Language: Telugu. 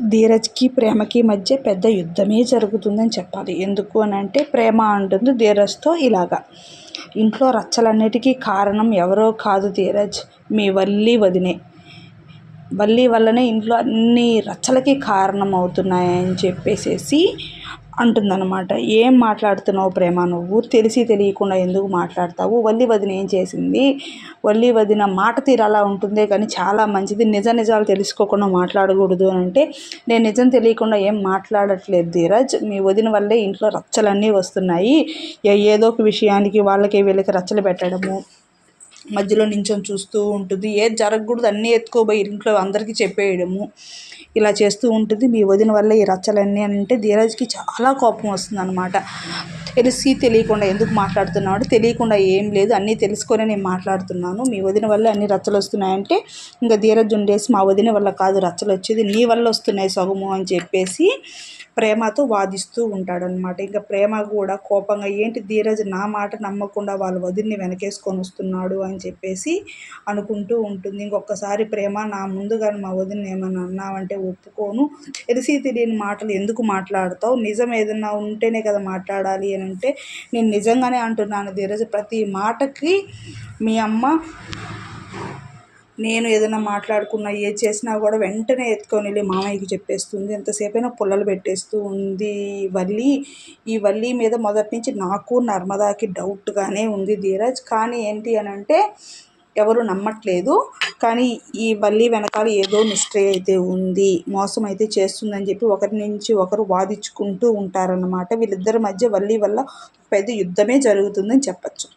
ధీరజ్కి ప్రేమకి మధ్య పెద్ద యుద్ధమే జరుగుతుందని చెప్పాలి. ఎందుకు అని అంటే ప్రేమ అంటుంది ధీరజ్తో ఇలాగా. ఇంట్లో రచ్చలన్నిటికీ కారణం ఎవరో కాదు ధీరజ్. మీ వల్లి వదినే. వల్లి వల్లనే ఇంట్లో అన్ని రచ్చలకి కారణం అవుతున్నాయని చెప్పేసేసి అంటుందన్నమాట. ఏం మాట్లాడుతున్నావు ప్రేమ నువ్వు? తెలిసి తెలియకుండా ఎందుకు మాట్లాడతావు? వల్లి వదిన ఏం చేసింది? వల్లి వదిన మాట తీరు అలా ఉంటుందే కానీ చాలా మంచిది. నిజ నిజాలు తెలుసుకోకుండా మాట్లాడకూడదు అని అంటే నేను నిజం తెలియకుండా ఏం మాట్లాడట్లేదు ధీరజ్. మీ వదిన వల్లే ఇంట్లో రచ్చలన్నీ వస్తున్నాయి. ఏదో ఒక విషయానికి వాళ్ళకి వీళ్ళకి రచ్చలు పెట్టడము. మధ్యలో నించొని చూస్తూ ఉంటుంది. ఏది జరగకూడదు అన్నీ ఎత్తుకోబోయి ఇంట్లో అందరికీ చెప్పేయడము. ఇలా చేస్తూ ఉంటుంది. మీ వదిన వల్ల ఈ రచ్చలన్నీ అంటే ధీరజ్కి చాలా కోపం వస్తుంది అనమాట తెలిసి తెలియకుండా ఎందుకు మాట్లాడుతున్నాడు? తెలియకుండా ఏం లేదు. అన్నీ తెలుసుకొని నేను మాట్లాడుతున్నాను. మీ వదిన వల్ల అన్ని రచ్చలు వస్తున్నాయంటే ఇంకా ధీరజ్ ఉండేసి మా వదిన వల్ల కాదు రచ్చలు వచ్చేది నీ వల్ల వస్తున్నాయి సగము అని చెప్పేసి ప్రేమతో వాదిస్తూ ఉంటాడనమాట ఇంకా ప్రేమ కూడా కోపంగా ఏంటి ధీరజ్ నా మాట నమ్మకుండా వాళ్ళ వదిన్ని వెనకేసుకొని వస్తున్నాడు అని చెప్పేసి అనుకుంటూ ఉంటుంది. ఇంకొకసారి ప్రేమ నా ముందుగా మా వదిలిని ఏమన్నా అన్నావంటే ఒప్పుకోను. తెలిసి తెలియని మాటలు ఎందుకు మాట్లాడతావు? నిజం ఏదన్నా ఉంటేనే కదా మాట్లాడాలి అని అంటే నేను నిజంగానే అంటున్నాను ధీరజ్ ప్రతి మాటకి మీ అమ్మ నేను ఏదైనా మాట్లాడుకున్నా ఏ చేసినా కూడా వెంటనే ఎత్తుకొని వెళ్ళి మామయ్యకి చెప్పేస్తుంది. ఎంతసేపైనా పుల్లలు పెట్టేస్తూ ఉంది వల్లి. ఈ వల్లి మీద మొదటి నుంచి నాకు నర్మదాకి డౌట్గానే ఉంది ధీరజ్. కానీ ఏంటి అని అంటే ఎవరు నమ్మట్లేదు. కానీ ఈ వల్లి వెనకాల ఏదో మిస్టరీ అయితే ఉంది. మోసం అయితే చేస్తుందని చెప్పి ఒకరి నుంచి ఒకరు వాదించుకుంటూ ఉంటారన్నమాట. వీళ్ళిద్దరి మధ్య వల్లి వల్ల పెద్ద యుద్ధమే జరుగుతుందని చెప్పచ్చు.